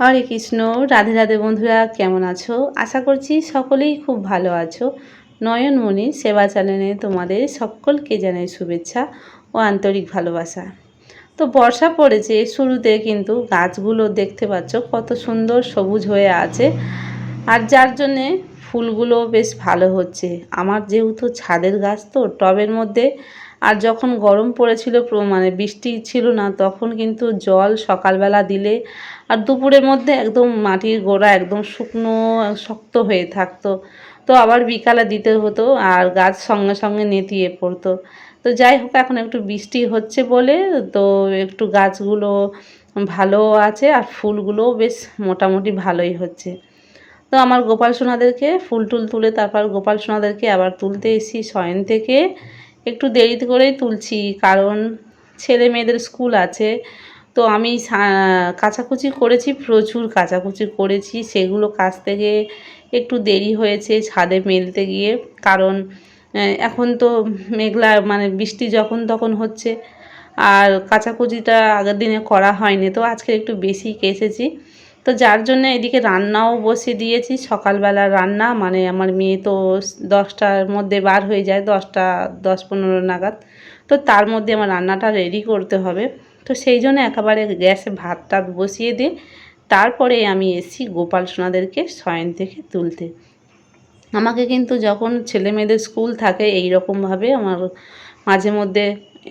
হরে কৃষ্ণ, রাধে রাধে বন্ধুরা, কেমন আছো? আশা করছি সকলেই খুব ভালো আছো। নয়নমণি সেবা চ্যানেলে তোমাদের সকলকে জানাই শুভেচ্ছা ও আন্তরিক ভালোবাসা। তো বর্ষা পড়েছে, শুরুতে কিন্তু গাছগুলো দেখতে পাচ্ছ কত সুন্দর সবুজ হয়ে আছে। আর যার জন্যে ফুলগুলো বেশ ভালো হচ্ছে। আমার যেহেতু ছাদের গাছ তো, টবের মধ্যে। আর যখন গরম পড়েছিল মানে বৃষ্টি ছিল না, তখন কিন্তু জল সকালবেলা দিলে আর দুপুরের মধ্যে একদম মাটির গোড়া একদম শুকনো, শক্ত হয়ে থাকতো। তো আবার বিকালে দিতে হতো আর গাছ সঙ্গে সঙ্গে নেতিয়ে পড়তো। তো যাই হোক, এখন একটু বৃষ্টি হচ্ছে বলে তো একটু গাছগুলো ভালো আছে আর ফুলগুলোও বেশ মোটামুটি ভালোই হচ্ছে। তো আমার গোপাল সোনাদেরকে ফুল টুল তুলে তারপর গোপাল সোনাদেরকে আবার তুলতে এসি শয়ন থেকে। একটু দেরিতে করেই তুলছি, কারণ ছেলে মেয়েদের স্কুল আছে। তো আমি কাচাকুচি করেছি, প্রচুর কাচাকুচি করেছি। সেগুলো কাছ থেকে একটু দেরি হয়েছে ছাদে মেলতে গিয়ে। কারণ এখন তো মেঘলা মানে বৃষ্টি যখন তখন হচ্ছে। আর কাচাকুচিটা আগের দিনে করা হয়নি, তো আজকে একটু বেশি কেসেছি তো যার জন্য এদিকে রান্নাও বসিয়ে দিয়েছি। সকালবেলা রান্না মানে আমার মেয়ে তো দশটার মধ্যে বার হয়ে যায়, দশটা, দশ পনেরো নাগাদ। তো তার মধ্যে আমার রান্নাটা রেডি করতে হবে। তো সেই জন্য একেবারে গ্যাসে ভাত টাত বসিয়ে দিয়ে তারপরে আমি এসি গোপাল সোনাদেরকে শয়ন থেকে তুলতে। আমাকে কিন্তু যখন ছেলে মেয়েদের স্কুল থাকে এই রকমভাবে আমার মাঝে মধ্যে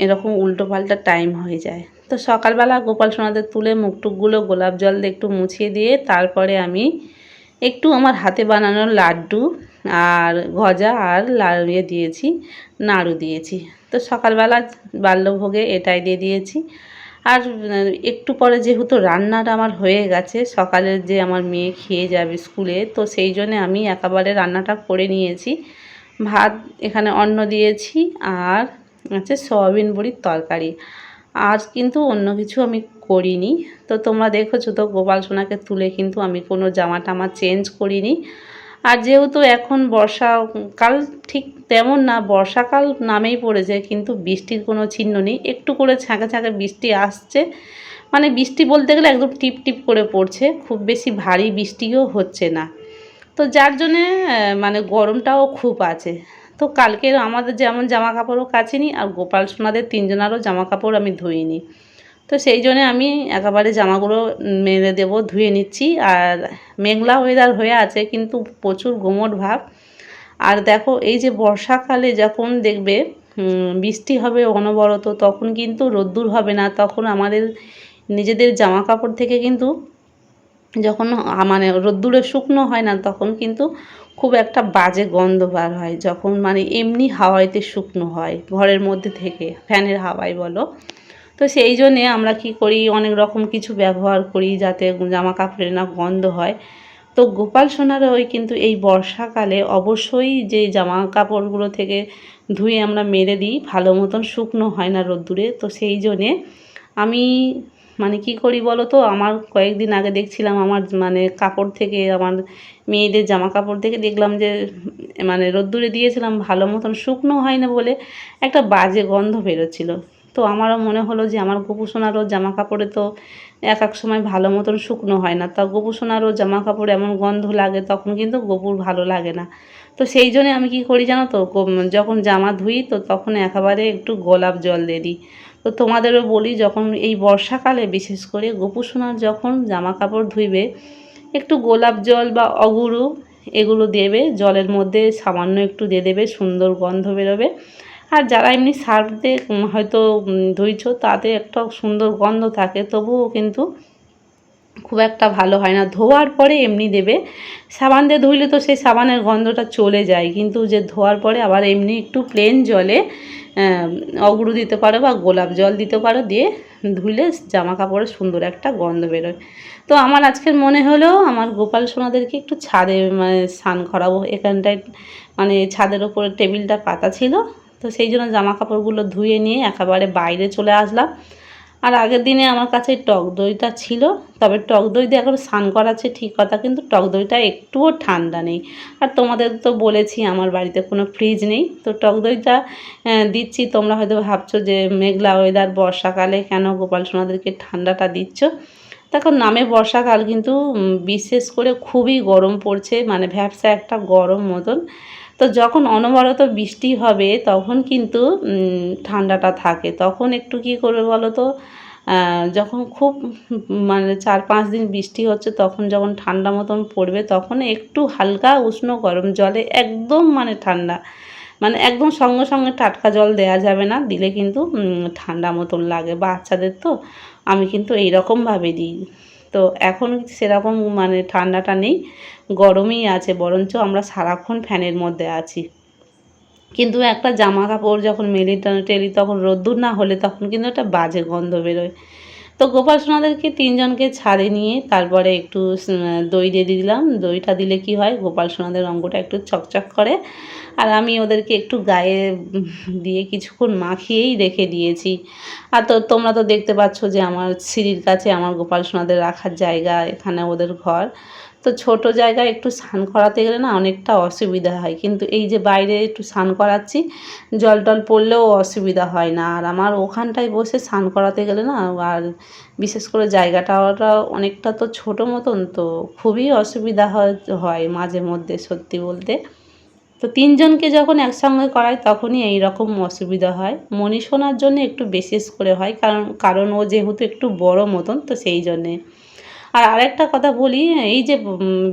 এরকম উল্টো পাল্টা টাইম হয়ে যায়। তো সকালবেলা গোপাল সোনাদের তুলে মুখটুকগুলো গোলাপ জল দিয়ে একটু মুছিয়ে দিয়ে তারপরে আমি একটু আমার হাতে বানানো লাড্ডু আর গজা আর ইয়ে দিয়েছি, নাড়ু দিয়েছি। তো সকালবেলা বাল্যভোগে এটাই দিয়ে দিয়েছি। আর একটু পরে যেহেতু রান্নাটা আমার হয়ে গেছে সকালের যে আমার মেয়ে খেয়ে যাবে স্কুলে, তো সেই জন্যে আমি একেবারে রান্নাটা করে নিয়েছি। ভাত এখানে অন্ন দিয়েছি আর আছে সয়াবিন বড়ির তরকারি। আর কিন্তু অন্য কিছু আমি করিনি। তো তোমরা দেখেছ তো, গোপাল সোনাকে তুলে কিন্তু আমি কোনো জামা টামা চেঞ্জ করিনি। আর যেহেতু এখন বর্ষাকাল ঠিক তেমন না, বর্ষাকাল নামেই পড়েছে, কিন্তু বৃষ্টির কোনো চিহ্ন নেই। একটু করে ছাঁকে ছাঁকে বৃষ্টি আসছে। মানে বৃষ্টি বলতে গেলে একদম টিপ টিপ করে পড়ছে, খুব বেশি ভারী বৃষ্টিও হচ্ছে না। তো যার জন্যে মানে গরমটাও খুব আছে। তো কালকের আমাদের যেমন জামা কাপড়ও কাচিনি আর গোপাল সোনাদের তিনজনারও জামা কাপড় আমি ধুইনি। তো সেই জন্যে আমি একেবারে জামাগুলো মেলে দেবো, ধুয়ে নিচ্ছি। আর মেঘলা ওয়েদার হয়ে আছে, কিন্তু প্রচুর গোমট ভাব। আর দেখো, এই যে বর্ষাকালে যখন দেখবে বৃষ্টি হবে অনবরত, তখন কিন্তু রোদ্দুর হবে না। তখন আমাদের নিজেদের জামা কাপড় থেকে কিন্তু যখন মানে রোদ্দুরে শুকনো হয় না, তখন কিন্তু খুব একটা বাজে গন্ধ বার হয়। যখন মানে এমনি হাওয়াইতে শুকনো হয়, ঘরের মধ্যে থেকে, ফ্যানের হাওয়াই বলো। তো সেই জন্যে আমরা কি করি, অনেক রকম কিছু ব্যবহার করি যাতে জামা কাপড়ের না গন্ধ হয়। তো গোপাল সোনার ওই কিন্তু এই বর্ষাকালে অবশ্যই যে জামা কাপড়গুলো থেকে ধুয়ে আমরা মেরে দিই, ভালো মতন শুকনো হয় না রোদ্দুরে। তো সেই জন্যে আমি মানে কি করি বলো তো আমার কয়েকদিন আগে দেখছিলাম আমার মানে কাপড় থেকে, আমার মেয়েদের জামা কাপড় থেকে দেখলাম যে মানে রোদ্দুরে দিয়েছিলাম, ভালো মতন শুকনো হয় না বলে একটা বাজে গন্ধ বেরোচ্ছিল। তো আমারও মনে হলো যে আমার গোপুসোনারও জামা কাপড়ে তো এক এক সময় ভালো মতন শুকনো হয় না। তা গোপুসোনারও জামা কাপড় এমন গন্ধ লাগে, তখন কিন্তু গোপুর ভালো লাগে না। তো সেই জন্যে আমি কি করি জানো তো যখন জামা ধুই তো তখন একেবারে একটু গোলাপ জল দিয়ে দিই। তো তোমাদেরও বলি, যখন এই বর্ষাকালে বিশেষ করে গোপুসোনার যখন জামা কাপড় ধুইবে, একটু গোলাপ জল বা অগুরু এগুলো দেবে, জলের মধ্যে সামান্য একটু দিয়ে দেবে, সুন্দর গন্ধ বেরোবে। আর যারা এমনি সার্ফ দিয়ে হয়তো ধুইছো তাতে একটা সুন্দর গন্ধ থাকে, তবুও কিন্তু খুব একটা ভালো হয় না। ধোয়ার পরে এমনি দেবে। সাবান দিয়ে ধুইলে তো সেই সাবানের গন্ধটা চলে যায়, কিন্তু যে ধোয়ার পরে আবার এমনি একটু প্লেন জলে অগরু দিতে পারো বা গোলাপ জল দিতে পারো, দিয়ে ধুলে জামা কাপড়ে সুন্দর একটা গন্ধ বেরোয়। তো আমার আজকের মনে হলো, আমার গোপাল সোনাদেরকে একটু ছাদে মানে স্নান করাবো। এখানটায় মানে ছাদের ওপরে টেবিলটা পাতা ছিল। তো সেই জন্য জামা কাপড়গুলো ধুয়ে নিয়ে একেবারে বাইরে চলে আসলাম। আর আগের দিনে আমার কাছে টক দইটা ছিল, তবে টক দই দিয়ে এখন স্নান করাচ্ছে ঠিক কথা, কিন্তু টক দইটা একটুও ঠান্ডা নেই। আর তোমাদের তো বলেছি আমার বাড়িতে কোনো ফ্রিজ নেই, তো টক দইটা দিচ্ছি। তোমরা হয়তো ভাবছ যে মেঘলা ওয়েদার বর্ষাকালে কেন গোপাল সোনাদেরকে ঠান্ডাটা দিচ্ছ? দেখো, নামে বর্ষাকাল কিন্তু বিশেষ করে খুবই গরম পড়ছে মানে ভ্যাবসা একটা গরম মতন। তো যখন অনবরত বৃষ্টি হবে, তখন কিন্তু ঠান্ডাটা থাকে। তখন একটু কি করবে বলো তো? যখন খুব মানে চার পাঁচ দিন বৃষ্টি হচ্ছে, তখন যখন ঠান্ডা মতন পড়বে, তখন একটু হালকা উষ্ণ গরম জলে একদম মানে ঠান্ডা মানে একদম সঙ্গে সঙ্গে টাটকা জল দেওয়া যাবে না, দিলে কিন্তু ঠান্ডা মতন লাগে। বাচ্চাদের তো, আমি কিন্তু এই রকমভাবে দিই। তো এখন সেরকম মানে ঠান্ডাটা নেই, গরমই আছে, বরঞ্চ আমরা সারাক্ষণ ফ্যানের মধ্যে আছি। কিন্তু একটা জামা কাপড় যখন মেলি টেলি তখন রোদ্দুর না হলে তখন কিন্তু একটা বাজে গন্ধ বেরোয়। তো গোপাল সোনাদেরকে তিনজনকে ছাড়ে নিয়ে তারপরে একটু দই দিয়ে দিলাম। দইটা দিলে কি হয়, গোপাল সোনাদের অঙ্গটা একটু চকচক করে। আর আমি ওদেরকে একটু গায়ে দিয়ে কিছুক্ষণ মাখিয়েই রেখে দিয়েছি। আর তো তোমরা তো দেখতে পাচ্ছ যে আমার সিঁড়ির কাছে আমার গোপাল সোনাদের রাখার জায়গা, এখানে ওদের ঘর। তো ছোট জায়গায় একটু স্নান করাতে গেলে না অনেকটা অসুবিধা হয়। কিন্তু এই যে বাইরে একটু স্নান করাচ্ছি, জল টল পড়লেও অসুবিধা হয় না। আর আমার ওখানটায় বসে স্নান করাতে গেলে না আর বিশেষ করে জায়গাটা অনেকটা তো ছোট মতন, তো খুবই অসুবিধা হয় হয় মাঝে মধ্যে সত্যি বলতে। তো তিনজনকে যখন একসঙ্গে করায় তখনই এই রকম অসুবিধা হয়। মনি শোনার জন্য একটু বিশেষ করে হয়, কারণ কারণ ও যেহেতু একটু বড় মতন, তো সেই জন্যে। আর আরেকটা কথা বলি, এই যে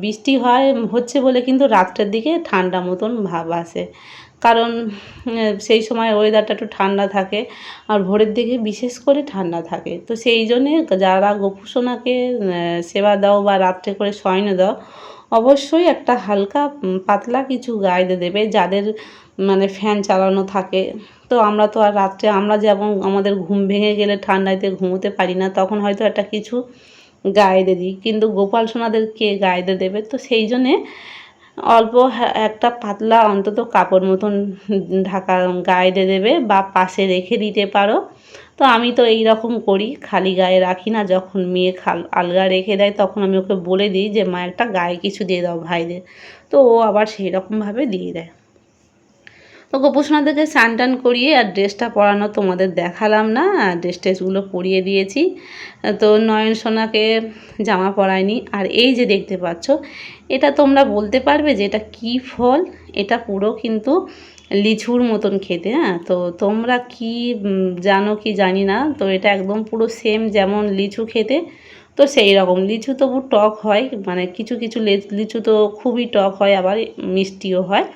বৃষ্টি হয়, হচ্ছে বলে কিন্তু রাত্রের দিকে ঠান্ডা মতন ভাব আসে। কারণ সেই সময় ওয়েদারটা একটু ঠান্ডা থাকে, আর ভোরের দিকে বিশেষ করে ঠান্ডা থাকে। তো সেই জন্যে যারা গোপুসোনাকে সেবা দাও বা রাত্রে করে শয়নে দাও, অবশ্যই একটা হালকা পাতলা কিছু গায়ে দেবে যাদের মানে ফ্যান চালানো থাকে। তো আমরা তো আর রাত্রে, আমরা যেমন আমাদের ঘুম ভেঙে গেলে ঠান্ডাতে ঘুমোতে পারি না, তখন হয়তো একটা কিছু গায়ে দিই। কিন্তু গোপাল সোনাদের কে গায়ে দেবে। তো সেই জন্যে অল্প একটা পাতলা অন্তত কাপড় মতন ঢাকা গায়ে দিয়ে দেবে বা পাশে রেখে দিতে পারো। তো আমি তো এই রকম করি, খালি গায়ে রাখি না। যখন মেয়ে খাল, আলগা রেখে দেয়, তখন আমি ওকে বলে দিই যে, মা, একটা গায়ে কিছু দিয়ে দাও ভাইদের। তো ও আবার সেই রকমভাবে দিয়ে দেয়। তো গোপোষণাদেরকে স্নান টান করিয়ে আর ড্রেসটা পরানো তোমাদের দেখালাম না, আর ড্রেস ট্রেসগুলো পরিয়ে দিয়েছি। তো নয়ন সোনাকে জামা পরায়নি, আর এই যে দেখতে পাচ্ছ, এটা তোমরা বলতে পারবে যে এটা কী ফল, এটা পুরো কিন্তু লিচুর মতন খেতে হ্যাঁ? তো তোমরা কি জানো কি জানি না, তো এটা একদম পুরো সেম যেমন লিচু খেতে, তো সেই রকম। লিচু তবু টক হয় মানে কিছু কিছু লিচু তো খুবই টক হয়, আবার মিষ্টিও হয়।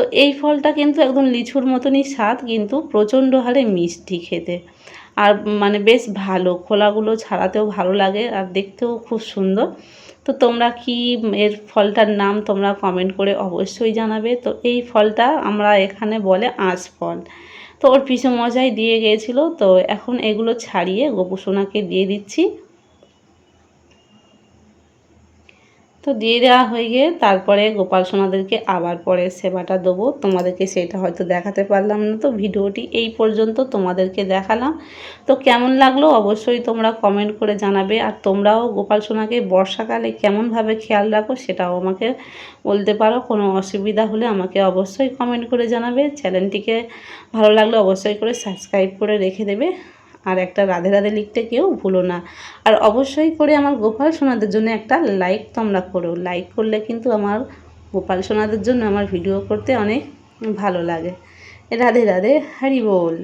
তো এই ফলটা কিন্তু একদম লিচুর মতনই স্বাদ, কিন্তু প্রচণ্ড হারে মিষ্টি খেতে। আর মানে বেশ ভালো, খোলাগুলো ছাড়াতেও ভালো লাগে আর দেখতেও খুব সুন্দর। তো তোমরা কি এর ফলটার নাম তোমরা কমেন্ট করে অবশ্যই জানাবে। তো এই ফলটা আমরা এখানে বলে আঁশ ফল। তো ওর পিছু মজাই দিয়ে গিয়েছিল, তো এখন এগুলো ছাড়িয়ে গোপুসোনাকে দিয়ে দিচ্ছি। তো দিয়ে দেওয়া হয়ে গিয়ে তারপরে গোপাল সোনাদেরকে আবার পরে সেবাটা দেবো। তোমাদেরকে সেটা হয়তো দেখাতে পারলাম না তো, ভিডিওটি এই পর্যন্ত তোমাদেরকে দেখালাম। তো কেমন লাগল অবশ্যই তোমরা কমেন্ট করে জানাবে। আর তোমরাও গোপাল সোনাকে বর্ষাকালে কেমনভাবে খেয়াল রাখো সেটাও আমাকে বলতে পারো। কোনো অসুবিধা হলে আমাকে অবশ্যই কমেন্ট করে জানাবে। চ্যানেলটিকে ভালো লাগলে অবশ্যই করে সাবস্ক্রাইব করে রেখে দেবে। আর একটা রাধে রাধে লিখতে কেউ ভুলো না। আর অবশ্যই করে আমার গোপাল সোনাদের জন্য একটা লাইক তোমরা করো। লাইক করলে কিন্তু আমার গোপাল সোনাদের জন্য আমার ভিডিও করতে অনেক ভালো লাগে। রাধে রাধে, হরি বল।